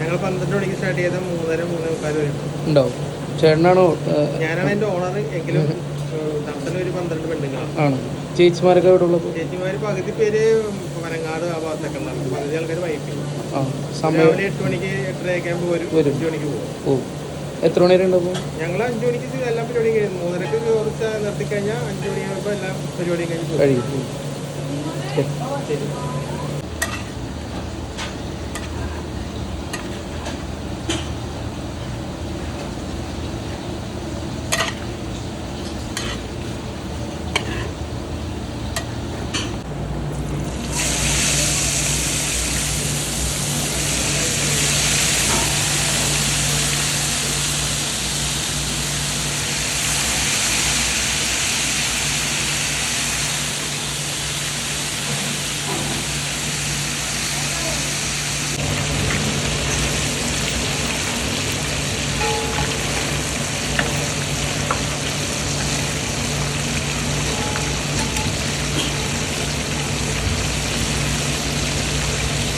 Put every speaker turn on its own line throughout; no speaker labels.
ഞങ്ങൾ പന്ത്രണ്ട് മണിക്ക് സ്റ്റാർട്ട് ചെയ്ത മൂന്നര മൂന്നേ മുക്കാൽ വരെ. ഉണ്ടാവും.
ചേട്ടനാണോ
ഞാനാണ് എന്റെ ഓണർ എങ്കിലും നടത്തുന്ന ഒരു പന്ത്രണ്ട് പെണ്ണുങ്ങളാണ്.
ആണ്. ചേച്ചിമാരൊക്കെ എവിടെ ഉള്ളത്?
ചേച്ചിമാർ പകുതി പേര് പനങ്ങാട് ആ ഭാഗത്തൊക്കെ ഉണ്ടാവും പകുതി ആൾക്കാർ വൈകിട്ട്
ആ സമയം
രാവിലെ എട്ട് മണിക്ക് എട്ടരയൊക്കെ ആകുമ്പോൾ വരും.
വരും.
അഞ്ച് മണിക്ക് പോകും.
ഓ എത്ര മണി വരെ ഉണ്ടാവും?
ഞങ്ങൾ അഞ്ച് മണിക്ക് എല്ലാ പരിപാടിയും കഴിഞ്ഞു മൂന്നരക്ക് കുറച്ച് നിർത്തി കഴിഞ്ഞാൽ അഞ്ച് മണിയാകുമ്പോൾ എല്ലാ പരിപാടിയും കഴിഞ്ഞ് പോകും.
കഴിയും. ശരി.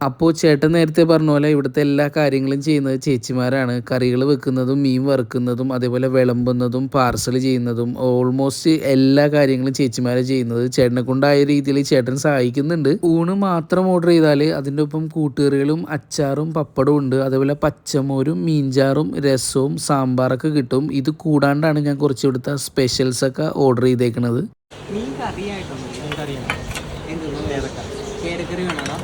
അപ്പോൾ ചേട്ടൻ നേരത്തെ പറഞ്ഞ പോലെ ഇവിടുത്തെ എല്ലാ കാര്യങ്ങളും ചെയ്യുന്നത് ചേച്ചിമാരാണ്. കറികൾ വെക്കുന്നതും മീൻ വറുക്കുന്നതും അതേപോലെ വിളമ്പുന്നതും പാർസൽ ചെയ്യുന്നതും ഓൾമോസ്റ്റ് എല്ലാ കാര്യങ്ങളും ചേച്ചിമാരെ ചെയ്യുന്നത്. ചേട്ടനെ കൊണ്ടായ രീതിയിൽ ചേട്ടൻ സഹായിക്കുന്നുണ്ട്. ഊണ് മാത്രം ഓർഡർ ചെയ്താൽ അതിന്റെ ഒപ്പം കൂട്ടുകറികളും അച്ചാറും പപ്പടവും ഉണ്ട്. അതേപോലെ പച്ചമോരും മീൻചാറും രസവും സാമ്പാറൊക്കെ കിട്ടും. ഇത് കൂടാണ്ടാണ് ഞാൻ കുറച്ച് ഇവിടുത്തെ സ്പെഷ്യൽസ് ഒക്കെ ഓർഡർ ചെയ്തേക്കുന്നത്
കേരക്കറി വേണോടാ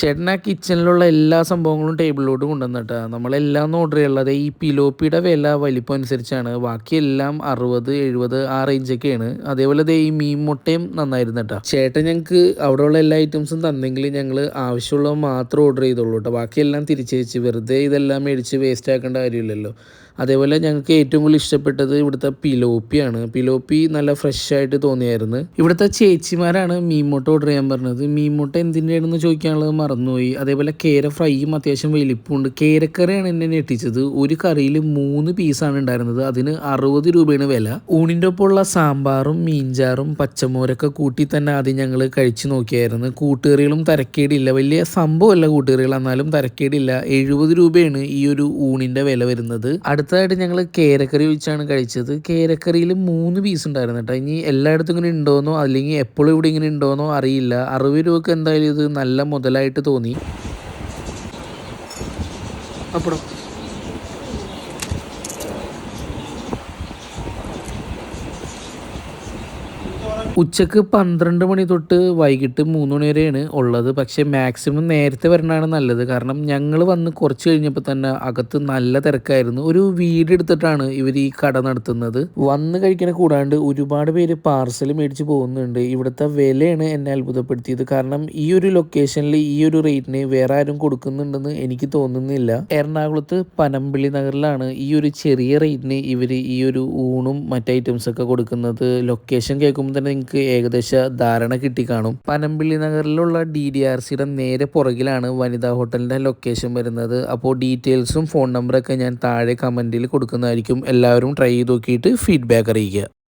ചേട്ടൻ ആ കിച്ചണിലുള്ള എല്ലാ സംഭവങ്ങളും ടേബിളിലോട്ട് കൊണ്ടുവന്നിട്ടാ. നമ്മളെല്ലാം ഓർഡർ ചെയ്യുള്ളത് ഈ പിലോപ്പിയുടെ വില വലിപ്പം അനുസരിച്ചാണ്. ബാക്കിയെല്ലാം അറുപത് എഴുപത് ആ റേഞ്ചൊക്കെയാണ് അതേപോലെ ദേ ഈ മീൻ മുട്ടയും നന്നായിരുന്നു കേട്ടോ ചേട്ടൻ ഞങ്ങൾക്ക് അവിടെയുള്ള എല്ലാ ഐറ്റംസും തന്നെങ്കിൽ ഞങ്ങൾ ആവശ്യമുള്ളത് മാത്രം ഓർഡർ ചെയ്തോളൂ കേട്ടോ ബാക്കിയെല്ലാം തിരിച്ചയച്ച് വെറുതെ ഇതെല്ലാം മേടിച്ച് വേസ്റ്റ് ആക്കേണ്ട കാര്യമില്ലല്ലോ. അതേപോലെ ഞങ്ങൾക്ക് ഏറ്റവും കൂടുതൽ ഇഷ്ടപ്പെട്ടത് ഇവിടുത്തെ പിലോപ്പിയാണ്. പിലോപ്പി നല്ല ഫ്രഷ് ആയിട്ട് തോന്നിയായിരുന്നു. ഇവിടുത്തെ ചേച്ചിമാരാണ് മീൻമുട്ട ഓർഡർ ചെയ്യാൻ പറഞ്ഞത്. മീൻമുട്ട എന്തിന്റെയാണെന്ന് ചോദിക്കാനുള്ളത് മറന്നുപോയി. അതേപോലെ കേര ഫ്രൈയും അത്യാവശ്യം വലിപ്പമുണ്ട്. കേരക്കറിയാണ് എന്നെ ഞെട്ടിച്ചത്. ഒരു കറിയിൽ മൂന്ന് പീസാണ് ഉണ്ടായിരുന്നത്. അതിന് അറുപത് രൂപയാണ് വില. ഊണിന്റെ ഒപ്പമുള്ള സാമ്പാറും മീൻചാറും പച്ചമോരൊക്കെ കൂട്ടി തന്നെ ആദ്യം ഞങ്ങൾ കഴിച്ചു നോക്കിയായിരുന്നു. കൂട്ടുകറികളും തരക്കേടില്ല. വലിയ സംഭവമല്ല കൂട്ടുകറികൾ. എന്നാലും തരക്കേടില്ല. എഴുപത് രൂപയാണ് ഈ ഒരു ഊണിന്റെ വില വരുന്നത്. അടുത്തതായിട്ട് ഞങ്ങൾ കേരക്കറി വെച്ചാണ് കഴിച്ചത്. കേരക്കറിയിൽ മൂന്ന് പീസ് ഉണ്ടായിരുന്നു കേട്ടോ ഇനി എല്ലായിടത്തും ഇങ്ങനെ ഉണ്ടോയെന്നോ അല്ലെങ്കിൽ എപ്പോഴും ഇവിടെ ഇങ്ങനെ ഉണ്ടോയെന്നോ അറിയില്ല. അറുപത് രൂപക്ക് എന്തായാലും ഇത് നല്ല മുതലായിട്ട് തോന്നി. അപ്പടോ ഉച്ചയ്ക്ക് പന്ത്രണ്ട് മണി തൊട്ട് വൈകിട്ട് മൂന്ന് മണി വരെയാണ് ഉള്ളത്. പക്ഷേ മാക്സിമം നേരത്തെ വരണതാണ് നല്ലത്. കാരണം ഞങ്ങൾ വന്ന് കുറച്ച് കഴിഞ്ഞപ്പോൾ തന്നെ അകത്ത് നല്ല തിരക്കായിരുന്നു. ഒരു വീട് എടുത്തിട്ടാണ് ഇവർ ഈ കട നടത്തുന്നത്. വന്ന് കഴിക്കണ കൂടാണ്ട് ഒരുപാട് പേര് പാർസൽ മേടിച്ച് പോകുന്നുണ്ട്. ഇവിടുത്തെ വിലയാണ് എന്നെ അത്ഭുതപ്പെടുത്തിയത്. കാരണം ഈ ഒരു ലൊക്കേഷനിൽ ഈ ഒരു റേറ്റിന് വേറെ ആരും കൊടുക്കുന്നുണ്ടെന്ന് എനിക്ക് തോന്നുന്നില്ല. എറണാകുളത്ത് പനമ്പിള്ളി നഗറിലാണ് ഈ ഒരു ചെറിയ റേറ്റിന് ഇവർ ഈ ഒരു ഊണും മറ്റു ഐറ്റംസ് ഒക്കെ കൊടുക്കുന്നത്. ലൊക്കേഷൻ കേൾക്കുമ്പോൾ തന്നെ നിങ്ങൾക്ക് ഏകദേശ ധാരണ കിട്ടിക്കാണും പനമ്പിള്ളി നഗറിലുള്ള ഡി ഡി ആർ സിയുടെ നേരെ പുറകിലാണ് വനിതാ ഹോട്ടലിന്റെ ലൊക്കേഷൻ വരുന്നത്. അപ്പോൾ ഡീറ്റെയിൽസും ഫോൺ നമ്പറൊക്കെ ഞാൻ താഴെ കമന്റിൽ കൊടുക്കുന്നതായിരിക്കും. എല്ലാവരും ട്രൈ ചെയ്ത് നോക്കിയിട്ട് ഫീഡ്ബാക്ക് അറിയിക്കുക.